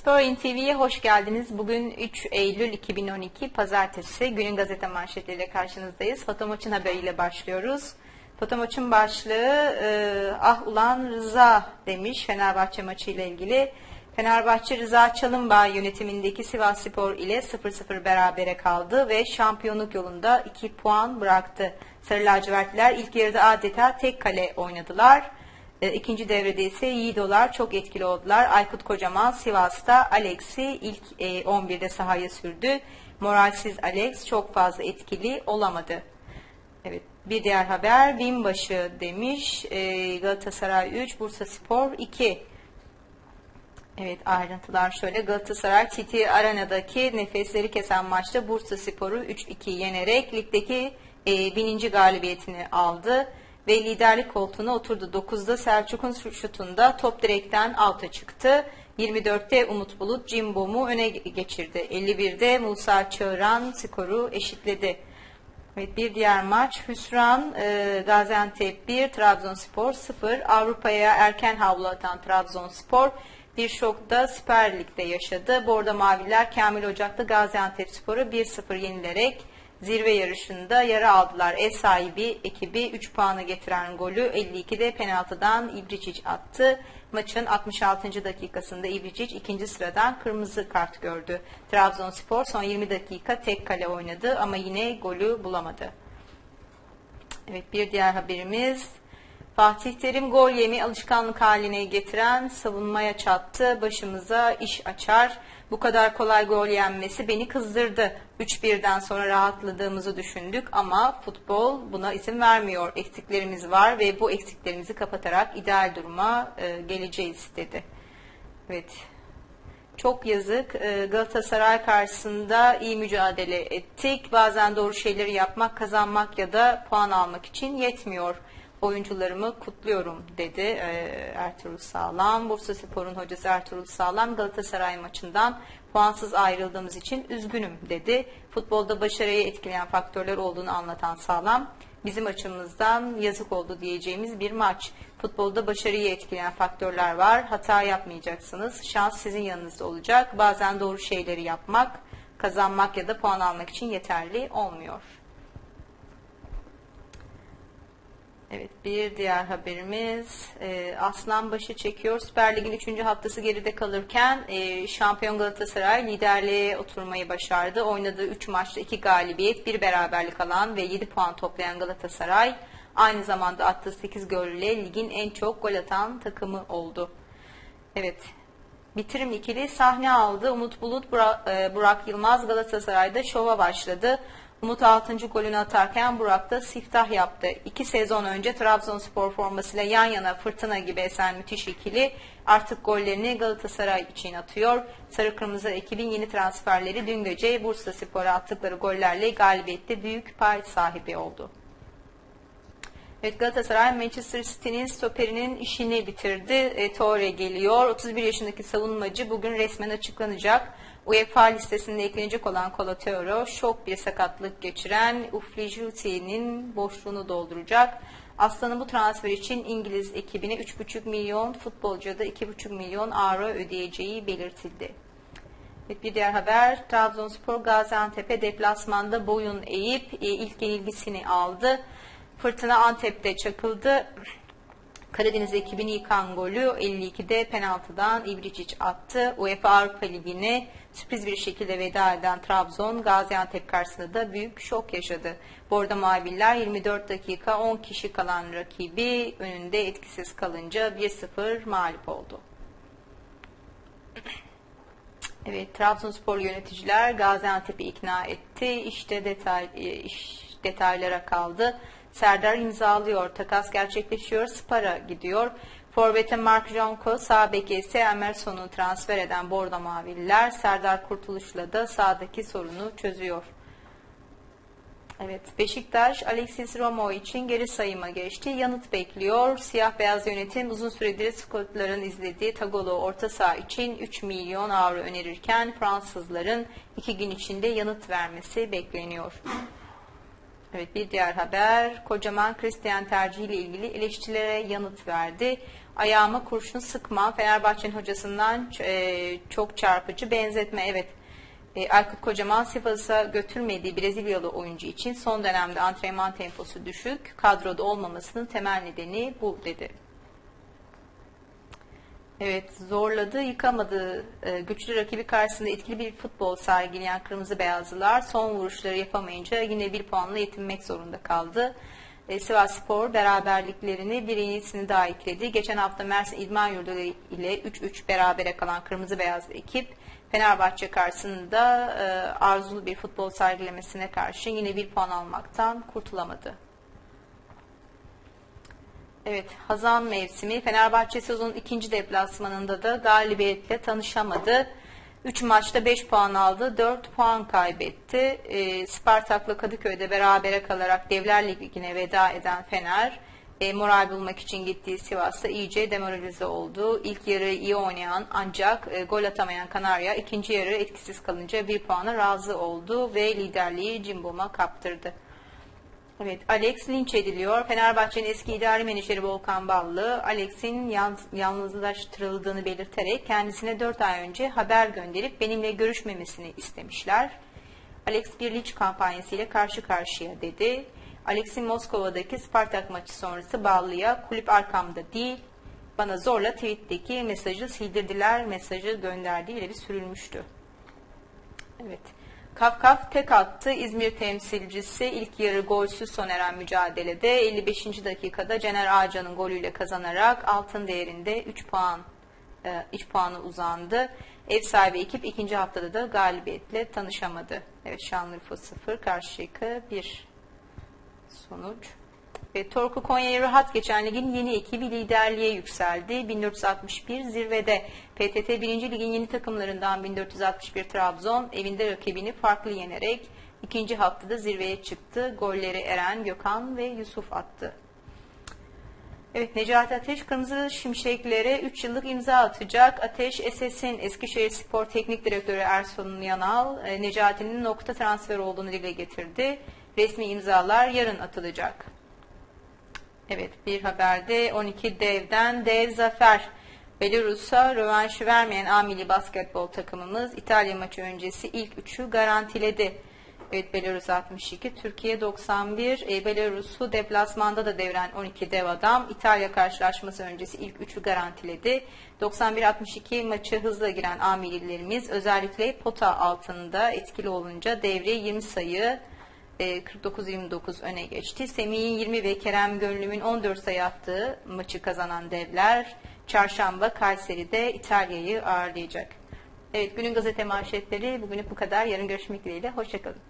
Spor TV'ye hoş geldiniz. Bugün 3 Eylül 2012 Pazartesi günün gazete manşetleriyle karşınızdayız. Foto maçın haberiyle başlıyoruz. Foto maçın başlığı e, ah ulan Rıza demiş Fenerbahçe maçı ile ilgili. Fenerbahçe Rıza Çalınbağ yönetimindeki Sivas Spor ile 0-0 berabere kaldı ve şampiyonluk yolunda 2 puan bıraktı. Sarı lacivertliler ilk yarıda adeta tek kale oynadılar. E, İkinci devrede ise Yiğidolar çok etkili oldular. Aykut Kocaman Sivas'ta Alex'i ilk e, 11'de sahaya sürdü. Moralsiz Alex çok fazla etkili olamadı. Evet, bir diğer haber binbaşı demiş. E, Galatasaray 3, Bursa Spor 2. Evet ayrıntılar şöyle. Galatasaray Titi Arena'daki nefesleri kesen maçta Bursa Spor'u 3-2 yenerek ligdeki e, bininci galibiyetini aldı ve liderlik koltuğuna oturdu. 9'da Selçuk'un şutunda top direkten alta çıktı. 24'te Umut Bulut Cimbom'u öne geçirdi. 51'de Musa Çağıran skoru eşitledi. Evet, bir diğer maç Hüsran e, Gaziantep 1, Trabzonspor 0. Avrupa'ya erken havlu atan Trabzonspor bir şokta Süper Lig'de yaşadı. Bordo Maviler Kamil Ocak'ta Gaziantep Spor'u 1-0 yenilerek zirve yarışında yara aldılar. Ev sahibi ekibi 3 puanı getiren golü 52'de penaltıdan İbricic attı. Maçın 66. dakikasında İbricic ikinci sıradan kırmızı kart gördü. Trabzonspor son 20 dakika tek kale oynadı ama yine golü bulamadı. Evet bir diğer haberimiz Fatih Terim gol yemi alışkanlık haline getiren savunmaya çattı. Başımıza iş açar. Bu kadar kolay gol yenmesi beni kızdırdı. 3-1'den sonra rahatladığımızı düşündük ama futbol buna izin vermiyor. Eksiklerimiz var ve bu eksiklerimizi kapatarak ideal duruma e, geleceğiz dedi. Evet. Çok yazık. E, Galatasaray karşısında iyi mücadele ettik. Bazen doğru şeyleri yapmak, kazanmak ya da puan almak için yetmiyor oyuncularımı kutluyorum dedi e, Ertuğrul Sağlam. Bursa Spor'un hocası Ertuğrul Sağlam Galatasaray maçından puansız ayrıldığımız için üzgünüm dedi. Futbolda başarıyı etkileyen faktörler olduğunu anlatan Sağlam bizim açımızdan yazık oldu diyeceğimiz bir maç. Futbolda başarıyı etkileyen faktörler var. Hata yapmayacaksınız. Şans sizin yanınızda olacak. Bazen doğru şeyleri yapmak, kazanmak ya da puan almak için yeterli olmuyor. Evet bir diğer haberimiz e, Aslan başı çekiyor. Süper Lig'in 3. haftası geride kalırken e, şampiyon Galatasaray liderliğe oturmayı başardı. Oynadığı 3 maçta 2 galibiyet, 1 beraberlik alan ve 7 puan toplayan Galatasaray aynı zamanda attığı 8 golle ligin en çok gol atan takımı oldu. Evet bitirim ikili sahne aldı. Umut Bulut, Burak, e, Burak Yılmaz Galatasaray'da şova başladı. Umut 6. golünü atarken Burak da siftah yaptı. İki sezon önce Trabzonspor formasıyla yan yana fırtına gibi esen müthiş ikili artık gollerini Galatasaray için atıyor. Sarı Kırmızı ekibin yeni transferleri dün gece Bursa Spor'a attıkları gollerle galibiyette büyük pay sahibi oldu. Evet Galatasaray Manchester City'nin stoperinin işini bitirdi. E, Torre geliyor. 31 yaşındaki savunmacı bugün resmen açıklanacak. UEFA listesinde eklenecek olan Colateuro şok bir sakatlık geçiren Uflijuti'nin boşluğunu dolduracak. Aslan'ın bu transfer için İngiliz ekibine 3,5 milyon futbolcuya da 2,5 milyon euro ödeyeceği belirtildi. Evet, bir diğer haber Trabzonspor Gaziantep'e deplasmanda boyun eğip e, ilk yenilgisini aldı. Fırtına Antep'te çakıldı. Karadeniz ekibini yıkan golü 52'de penaltıdan İbricic attı. UEFA Avrupa Ligi'ne sürpriz bir şekilde veda eden Trabzon Gaziantep karşısında da büyük şok yaşadı. Bordo Maviller 24 dakika 10 kişi kalan rakibi önünde etkisiz kalınca 1-0 mağlup oldu. Evet, Trabzonspor yöneticiler Gaziantep'i ikna etti. İşte detay, iş detaylara kaldı. Serdar imzalıyor. Takas gerçekleşiyor. Spara gidiyor. Forvet'e Mark Jonko, sağ beke ise Emerson'u transfer eden Bordo Mavililer Serdar Kurtuluş'la da sağdaki sorunu çözüyor. Evet, Beşiktaş Alexis Romo için geri sayıma geçti. Yanıt bekliyor. Siyah beyaz yönetim uzun süredir Skotların izlediği Tagolo orta saha için 3 milyon avro önerirken Fransızların 2 gün içinde yanıt vermesi bekleniyor. Evet bir diğer haber. Kocaman Christian tercihiyle ilgili eleştirilere yanıt verdi. Ayağıma kurşun sıkma Fenerbahçe'nin hocasından e, çok çarpıcı benzetme. Evet e, Aykut Kocaman Sivas'a götürmediği Brezilyalı oyuncu için son dönemde antrenman temposu düşük, kadroda olmamasının temel nedeni bu dedi. Evet zorladı, yıkamadı. Ee, güçlü rakibi karşısında etkili bir futbol sergileyen Kırmızı Beyazlılar son vuruşları yapamayınca yine bir puanla yetinmek zorunda kaldı. Ee, Sivas Spor beraberliklerini bir yenisini daha ekledi. Geçen hafta Mersin İdman Yurdu ile 3-3 berabere kalan Kırmızı Beyazlı ekip Fenerbahçe karşısında e, arzulu bir futbol sergilemesine karşı yine bir puan almaktan kurtulamadı. Evet, Hazan mevsimi Fenerbahçe sezonun ikinci deplasmanında da galibiyetle tanışamadı. 3 maçta 5 puan aldı, 4 puan kaybetti. E, Spartak'la Kadıköy'de berabere kalarak Devler Ligi'ne veda eden Fener, e, moral bulmak için gittiği Sivas'ta iyice demoralize oldu. İlk yarı iyi oynayan ancak e, gol atamayan Kanarya ikinci yarı etkisiz kalınca bir puana razı oldu ve liderliği Cimbom'a kaptırdı. Evet, Alex linç ediliyor. Fenerbahçe'nin eski idari menajeri Volkan Ballı, Alex'in yalnız, yalnızlaştırıldığını belirterek kendisine 4 ay önce haber gönderip benimle görüşmemesini istemişler. Alex bir linç kampanyasıyla karşı karşıya dedi. Alex'in Moskova'daki Spartak maçı sonrası Ballı'ya kulüp arkamda değil, bana zorla tweet'teki mesajı sildirdiler, mesajı gönderdiği ileri sürülmüştü. Evet. Kafkaf tek attı. İzmir temsilcisi ilk yarı golsüz son eren mücadelede 55. dakikada Cener Ağcan'ın golüyle kazanarak altın değerinde 3 puan 3 e, puanı uzandı. Ev sahibi ekip ikinci haftada da galibiyetle tanışamadı. Evet Şanlıurfa 0, Karşıyaka 1 sonuç. Ve Torku Konya'yı rahat geçen ligin yeni ekibi liderliğe yükseldi. 1461 zirvede PTT 1. Ligin yeni takımlarından 1461 Trabzon evinde rakibini farklı yenerek ikinci haftada zirveye çıktı. Golleri Eren, Gökhan ve Yusuf attı. Evet Necati Ateş Kırmızı Şimşeklere 3 yıllık imza atacak. Ateş SS'in Eskişehir Spor Teknik Direktörü Ersun Yanal e, Necati'nin nokta transfer olduğunu dile getirdi. Resmi imzalar yarın atılacak. Evet bir haberde 12 devden dev zafer. Belarus'a rövanşı vermeyen A basketbol takımımız İtalya maçı öncesi ilk üçü garantiledi. Evet Belarus 62, Türkiye 91. E, Belarus'u deplasmanda da deviren 12 dev adam İtalya karşılaşması öncesi ilk üçü garantiledi. 91-62 maçı hızla giren A özellikle pota altında etkili olunca devre 20 sayı 49-29 öne geçti. Semih'in 20 ve Kerem Gönlüm'ün 14 sayı attığı maçı kazanan devler çarşamba Kayseri'de İtalya'yı ağırlayacak. Evet günün gazete manşetleri bugünlük bu kadar. Yarın görüşmek dileğiyle. Hoşçakalın.